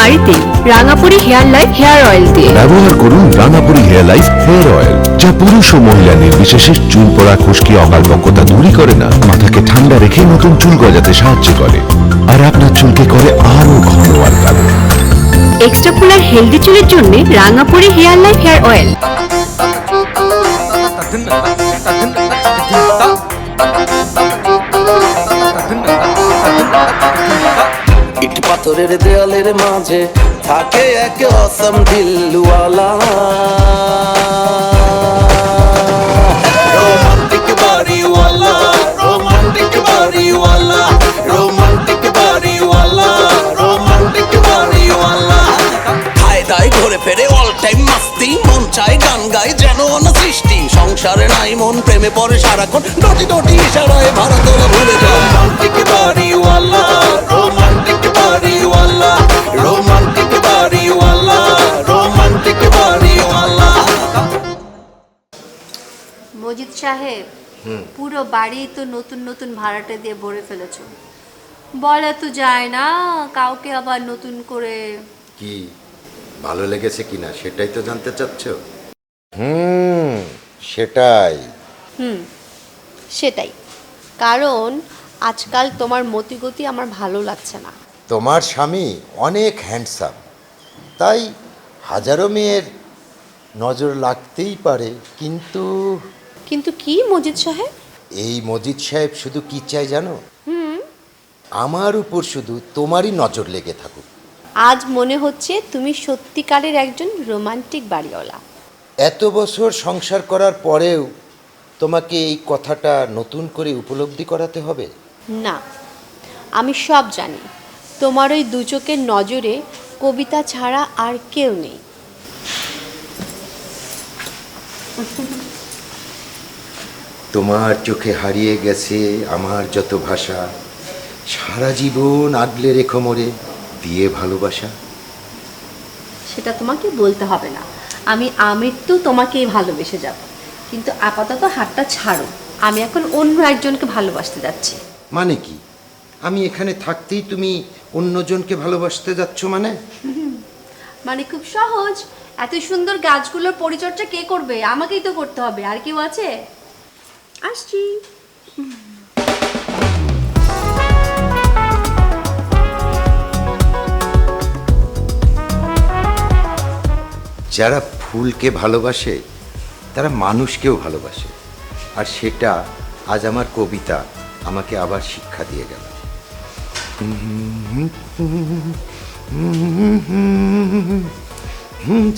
বাড়িতে Rangapuri hair life hair oil দিয়ে। ব্যবহার করুন Rangapuri hair life hair oil. যা পুরুষ ও মহিলা নির্বিশেষে চুল পড়া খুশকি অকালপক্কতা দূরই করে না। মাথাকে ঠান্ডা রেখে নতুন চুল গজাতে সাহায্য করে। আর আপনার চুলকে করে আরও ঘন আর কালো এক্সট্রা ফুলার হেলদি চুলের জন্য Rangapuri hair life hair oil. পাথরের দেয়ালের মাঝে থাকে এক অসম দিলওয়ালা রোমান্টিক রোমান্টিক রোমান্টিক রোমান্টিক ঘুরে ফেরে অল টাইম সৃষ্টি। সংসারে নাই মন, প্রেমে পড়ে সারাক্ষণ ডটি ডটি ইশারায় ভারত ভুলে যায় মজিদ সাহেব পুরো বাড়ি তো নতুন নতুন ভাড়াটে দিয়ে ভরে ফেলেছো। বলা তো যায় না কাউকে আবার নতুন করে। কি ভালো লেগেছে কিনা সেটাই তো জানতে চাচ্ছ? হুম সেটাই। হুম সেটাই। কারণ আজকাল তোমার মতিগতি আমার ভালো লাগছে না। তোমার স্বামী অনেক হ্যান্ডসাম তাই হাজারো মেয়ের নজর লাগতেই পারে কিন্তু কিন্তু কি মজিদ সাহেব? এই মজিদ সাহেব শুধু কি চাই জানো? আমার উপর শুধু তোমারই নজর লেগে থাকুক। আজ মনে হচ্ছে তুমি সত্যিকারের একজন রোমান্টিক বাড়িওয়ালা। এত বছর সংসার করার পরেও তোমাকে এই কথাটা নতুন করে উপলব্ধি করাতে হবে? না আমি সব জানি। তোমার ওই দু চোখের নজরে কবিতা ছাড়া আর কেউ নেই। তোমার চোখে হারিয়ে গেছে আমার যত ভাষা। সারা জীবন আগলে রেখো মোরে দিয়ে ভালোবাসা। সেটা তোমাকে বলতে হবে না। আমি আমৃত্যু তোমাকেই ভালোবেসে যাব। কিন্তু আপাতত হাতটা ছাড়ো। আমি এখন অন্য একজনকে ভালোবাসতে যাচ্ছি। মানে কি? আমি এখানে থাকতেই তুমি অন্যজনকে ভালোবাসতে যাচ্ছ মানে? মানে খুব সহজ। এত সুন্দর গাছগুলোর পরিচর্যা কে করবে? আমাকেই তো করতে হবে। আর কেউ আছে? আসছি যারা ফুলকে ভালোবাসে, তারা মানুষকেও ভালোবাসে। আর সেটা আজ আমার কবিতা আমাকে আবার শিক্ষা দিয়ে গেল। মনে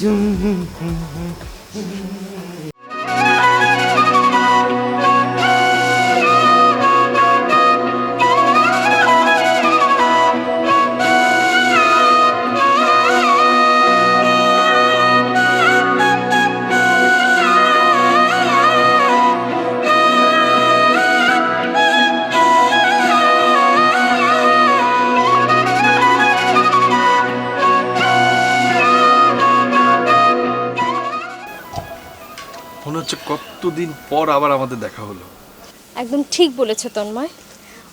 কতদিন পর আবার আমাদের দেখা হলো? একদম ঠিক বলেছ তন্ময়।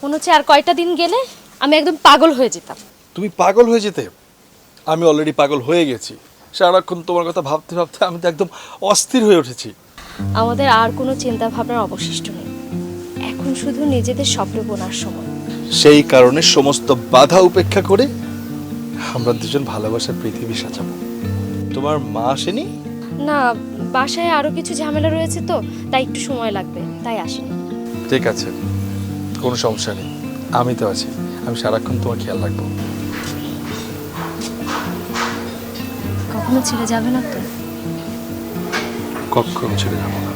মনে হচ্ছে আর কয়টা দিন গেলে আমি একদম পাগল হয়ে যেতাম। তুমি পাগল হয়ে যেতে? আমি অলরেডি পাগল হয়ে গেছি। সারাক্ষণ তোমার কথা ভাবতে ভাবতে আমি তো একদম অস্থির হয়ে উঠেছি। আমাদের আর কোনো চিন্তা ভাবনার অবশিষ্ট নেই। এখন শুধু নিজেদের স্বপ্ন বোনার সময়। সেই কারণে সমস্ত বাধা উপেক্ষা করে আমরা দুজন ভালোবাসার পৃথিবী সাজাবো। তোমার মা আসেনি? না বাসায় আরও কিছু ঝামেলা রয়েছে তো তাই একটু সময় লাগবে তাই আসেনি ঠিক আছে কোনো সমস্যা নেই আমি তো আছি আমি সারাক্ষণ তোমার খেয়াল রাখব। কখনো ছেড়ে যাবে না তো? কখন ছেড়ে যাব না।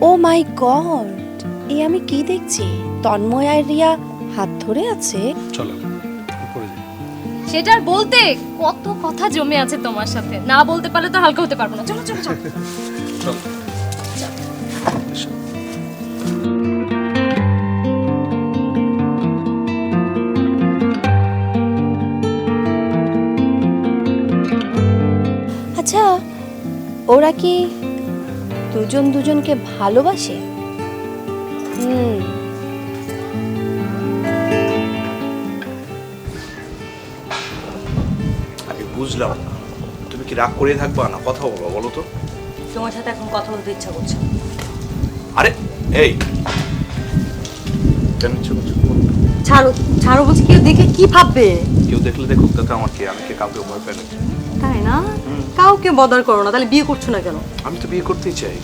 ও মাই গড এ আমি কি দেখছি? তন্ময় আর রিয়া হাত ধরে আছে? চলো। সেটা আর বলতে কত কথা জমে আছে তোমার সাথে। না বলতে পারলে তো হালকা হতে পারব না। চলো চলো চলো। আচ্ছা ওরা কি দুজন দুজনকে ভালোবাসে? বুঝলাম না। তুমি কি রাগ করে থাকবা না? কথা বলব বলো তো। তোমার সাথে এখন কথা বলতে ইচ্ছা করছে আরে এই। কেন ইচ্ছে করছে? ছাড়ো ছাড়ো বলছি কেউ দেখে কি ভাববে? কেউ দেখলে দেখুক তাতে আমার কি? আমি কি? কাউকে ভয় পাই নাকি? তাই না? কাউকে বদার করো না তাহলে বিয়ে করছ না কেন? আমি তো বিয়ে করতেই চাই।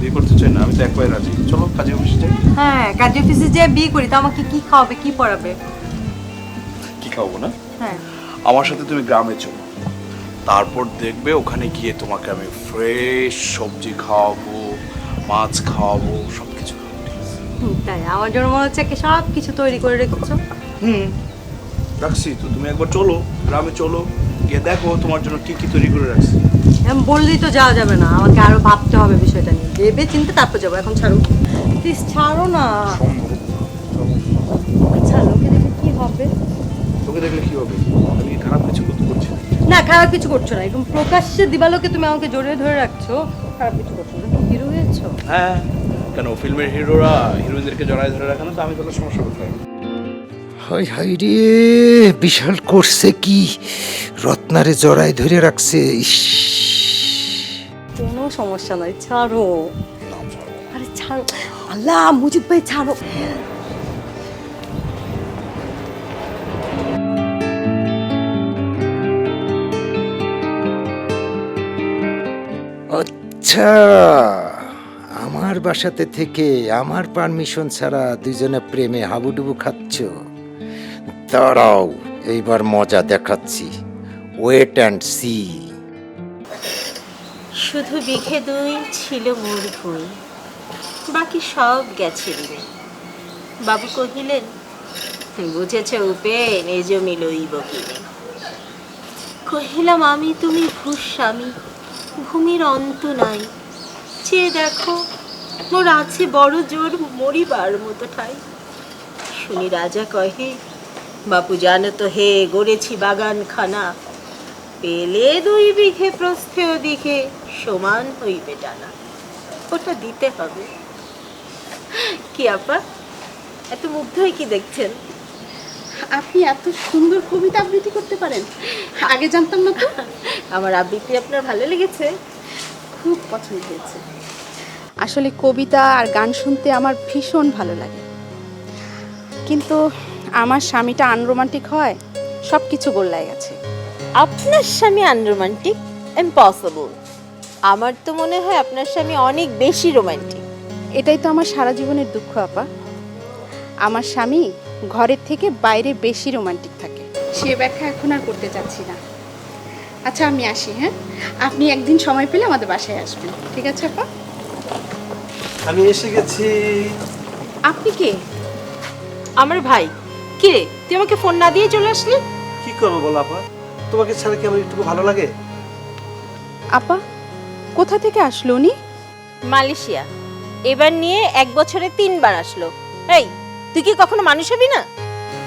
বিয়ে করতে চাই না আমি তো একবারে রাজি। চলো কাজে অফিসে যাই। হ্যাঁ কাজী অফিসে যে বিয়ে করি তা আমাকে কি খাওয়াবে কি পড়াবে? কি খাব না? হ্যাঁ। আমার সাথে তুমি গ্রামে চলো। তারপর দেখবে ওখানে গিয়ে তোমাকে আমি ফ্রেশ সবজি খাওয়াবো মাছ খাওয়াবো সব কিছু তাই আমার জন্য মনে হচ্ছে সব কিছু তৈরি করে রেখেছো। হুম রাখছি তো তুমি একবার চলো গ্রামে চলো গিয়ে দেখো তোমার জন্য কি কি তৈরি করে রাখছি। এমন বললেই তো যাওয়া যাবে না আমাকে আরও ভাবতে হবে বিষয়টা নিয়ে। ভেবে চিন্তে তারপর যাব এখন ছাড়ো। প্লিজ ছাড়ো না। আচ্ছা লোকে দেখে কি হবে। তোকে দেখলে কি হবে? আমি খারাপ কিছু করতে করছি না। খারাপ কিছু করছ না। এরকম প্রকাশ্যে দিবালোকে তুমি আমাকে জড়িয়ে ধরে রাখছো খারাপ কিছু করছ না। তুমি হিরো হয়েছো? হ্যাঁ। কেন ফিল্মের হিরোরা হিরোইনদেরকে জড়ায় ধরে রাখে না? তো আমি তাহলে সমস্যা কোথায়? হাই হাই রে বিশাল করছে কি? রত্নারে জড়ায় ধরে রাখছে ইস। কোনো সমস্যা নাই ছাড়ো। আরে ছাড়ো। আল্লাহ মুজিব ভাই ছাড়ো। আচ্ছা আমার বাসাতে থেকে আমার পারমিশন ছাড়া দুজনে প্রেমে হাবুডুবু খাচ্ছ। দাঁড়াও, এইবার মজা দেখাচ্ছি। ওয়েট অ্যান্ড সি শুধু বিঘে দুই ছিল মোর ভুই বাকি সব গেছে বাবু কহিলেন বুঝেছ উপেন এ লইব কিনে। কহিলাম, আমি তুমি ভূস্বামী। ভূমির অন্ত নাই। চেয়ে দেখো, মোর আছে বড় জোর মরিবার মতো ঠাই। শুনি রাজা কহে, বাপু জানো তো হে, গড়েছি বাগানখানা। পেলে দুই বিঘে প্রস্থে ওদিকে, সমান হইবে টানা। ওটা দিতে হবে। কি আপা, এত মুগ্ধ হয়ে কি দেখছেন? আপনি এত সুন্দর কবিতা আবৃত্তি করতে পারেন। আগে জানতাম না তো। আমার আবৃত্তি আপনার ভালো লেগেছে? খুব পছন্দ হয়েছে। আসলে কবিতা আর গান শুনতে আমার ভীষণ ভালো লাগে। কিন্তু আমার স্বামীটা আনরোমান্টিক হয় সব কিছু গোল্লায় গেছে। আপনার স্বামী আনরোমান্টিক? ইম্পসিবল আমার তো মনে হয় আপনার স্বামী অনেক বেশি রোমান্টিক। এটাই তো আমার সারা জীবনের দুঃখ আপা। আমার স্বামী ঘরের থেকে বাইরে বেশি রোমান্টিক থাকে। সে ব্যাখ্যা এখন আর করতে চাচ্ছি না। আচ্ছা আমি আসি হ্যাঁ? আপনি একদিন সময় পেলে আমাদের বাসায় আসবেন ঠিক আছে আপা? আমি এসে গেছি। আপনি কে? আমার ভাই। কে রে তুই আমাকে ফোন না দিয়ে চলে আসলি? কি করব বলো আপা? তোমাকে ছাড়া কি আমার একটু ভালো লাগে? আপা কোথা থেকে আসলো উনি? মালয়েশিয়া। এবার নিয়ে এক বছরে তিনবার আসলো। এই তুই কি কখনো মানুষ হবি না?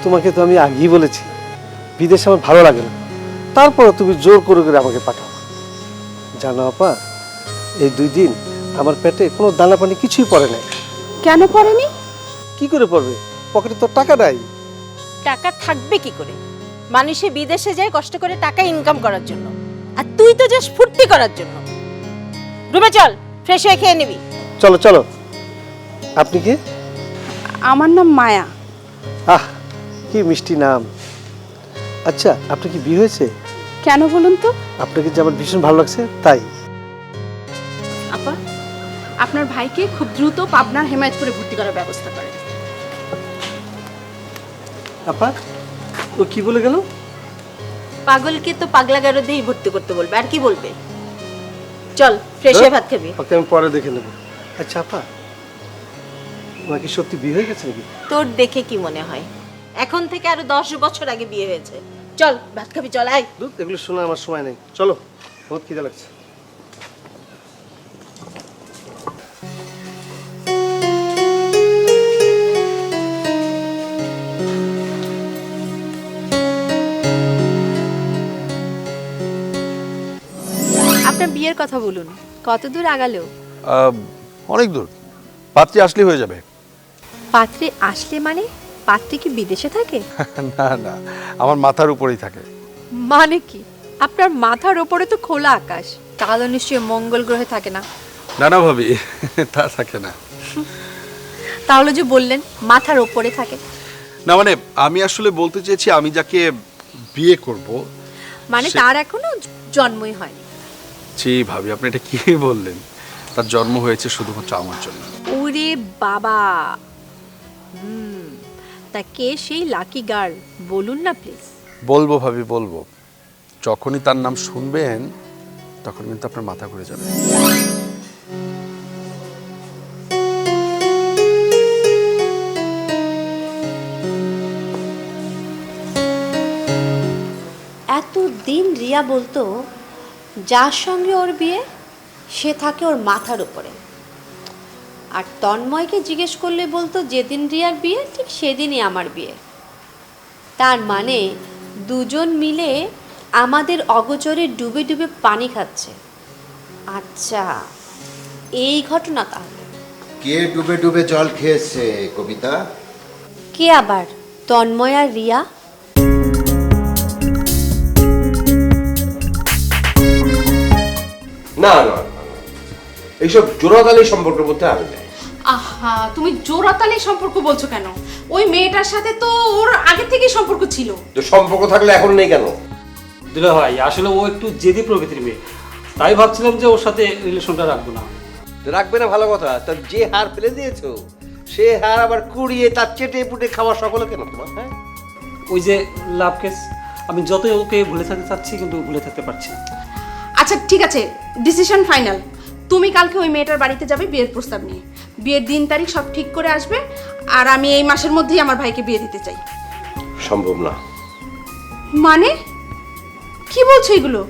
তোমাকে তো আমি আগেই বলেছি বিদেশে আমার ভালো লাগে না। তারপর তুমি জোর করে করে আমাকে পাঠাও। জানো আপা এই দুই দিন আমার পেটে কোনো দানা পানি কিছুই পড়ে নাই। কেন পড়েনি? কি করে পড়বে? পকেটে তো টাকা নাই। টাকা থাকবে কি করে? মানুষে বিদেশে যায় কষ্ট করে টাকা ইনকাম করার জন্য আর তুই তো যাস ফুর্তি করার জন্য। রুমে চল ফ্রেশ হয়ে খেয়ে নিবি। চলো চলো। আপনি কি? আমার নাম মায়া। আহ কি মিষ্টি নাম। আচ্ছা আপনার কি বিয়ে হয়েছে? কেন বলুন তো? আপনাকে যে আমার ভীষণ ভালো লাগছে তাই। আপা আপনার ভাইকে খুব দ্রুত পাবনার হেমায়তপুরে ভর্তি করার ব্যবস্থা করেন। আপা ও কি বলে গেল? পাগলকে তো পাগলা গারদেই ভর্তি করতে বলবে আর কি বলবে? চল ফ্রেশ হয়ে? ভাত খাবি। ওকে আমি পরে দেখে নেব। আচ্ছা আপা ওনার কি সত্যি বিয়ে হয়ে গেছে নাকি? তোর দেখে কি মনে হয়? এখন থেকে আরও দশ বছর আগে বিয়ে হয়েছে। চল ভাত খাবি চল আয়। দুধ এগুলো শোনার আমার সময় নেই। চলো বহুত খিদে লাগছে। আপনার বিয়ের কথা বলুন। কত দূর আগালো অনেক দূর। পাত্রী আসলে হয়ে যাবে। পাত্রে আসলে মানে পাত্রে কি বিদেশে থাকে? না না আমার মাথার উপরেই থাকে। মানে কি? আপনার মাথার ওপরে তো খোলা আকাশ তাহলে নিশ্চয়ই মঙ্গল গ্রহে থাকে না। না না ভাবি তা থাকে না। তাহলে যে বললেন মাথার ওপরে থাকে। না মানে আমি আসলে বলতে চেয়েছি আমি যাকে বিয়ে করব মানে সে- তার এখনও জন্মই হয়নি। জি ভাবি আপনি এটা কি বললেন? তার জন্ম হয়েছে শুধুমাত্র আমার জন্য। ওরে বাবা! হুম। তা কে সেই লাকি গার্ল বলুন না প্লিজ। বলব ভাবি বলব। যখনই তার নাম শুনবেন তখন কিন্তু আপনার মাথা ঘুরে যাবে। এতদিন রিয়া বলতো যার সঙ্গে ওর বিয়ে সে থাকে ওর মাথার উপরে। আর তন্ময়কে জিজ্ঞেস করলে বলতো যেদিন রিয়ার বিয়ে ঠিক সেদিনই আমার বিয়ে। তার মানে দুজন মিলে আমাদের অগোচরে ডুবে ডুবে পানি খাচ্ছে। আচ্ছা এই ঘটনা তাহলে। কে ডুবে ডুবে জল খেয়েছে কবিতা? কে আবার তন্ময় আর রিয়া? না না। এইসব জোড়াতালি সম্পর্কের মধ্যে আমি নাই। আহা তুমি জোড়াতালি সম্পর্ক বলছো কেন? ওই মেয়েটার সাথে তো ওর আগে থেকেই সম্পর্ক ছিল। তো সম্পর্ক থাকলে এখন নেই কেন? দুলা ভাই আসলে ও একটু জেদি প্রকৃতির মেয়ে। তাই ভাবছিলাম যে ওর সাথে রিলেশনটা রাখব না। তো রাখবে না ভালো কথা। তার যে হার ফেলে দিয়েছ সে হার আবার কুড়িয়ে তার চেটে পুটে খাওয়া সকলে কেন তোমার হ্যাঁ? ওই যে লাভ কেস আমি যতই ওকে ভুলে থাকতে চাচ্ছি কিন্তু ভুলে থাকতে পারছি না। আচ্ছা ঠিক আছে ডিসিশন ফাইনাল তুমি কালকে ওই মেয়েটার বাড়িতে যাবে বিয়ের প্রস্তাব নিয়ে। বিয়ের দিন তারিখ সব ঠিক করে আসবে আর আমি এই মাসের মধ্যেই আমার ভাইকে বিয়ে দিতে চাই। সম্ভব না। মানে? কি বলছো এগুলো?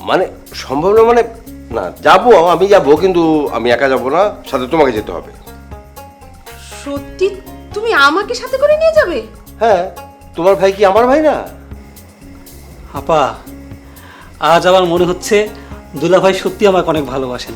মানে সম্ভব না মানে না যাব আমি যাব কিন্তু আমি একা যাব না সাথে তোমাকে যেতে হবে। সত্যি? তুমি আমাকে সাথে করে নিয়ে যাবে? হ্যাঁ তোমার ভাই কি আমার ভাই না? আপা আজ আমার মনে হচ্ছে দুলা ভাই সত্যি আমাকে অনেক ভালোবাসেন।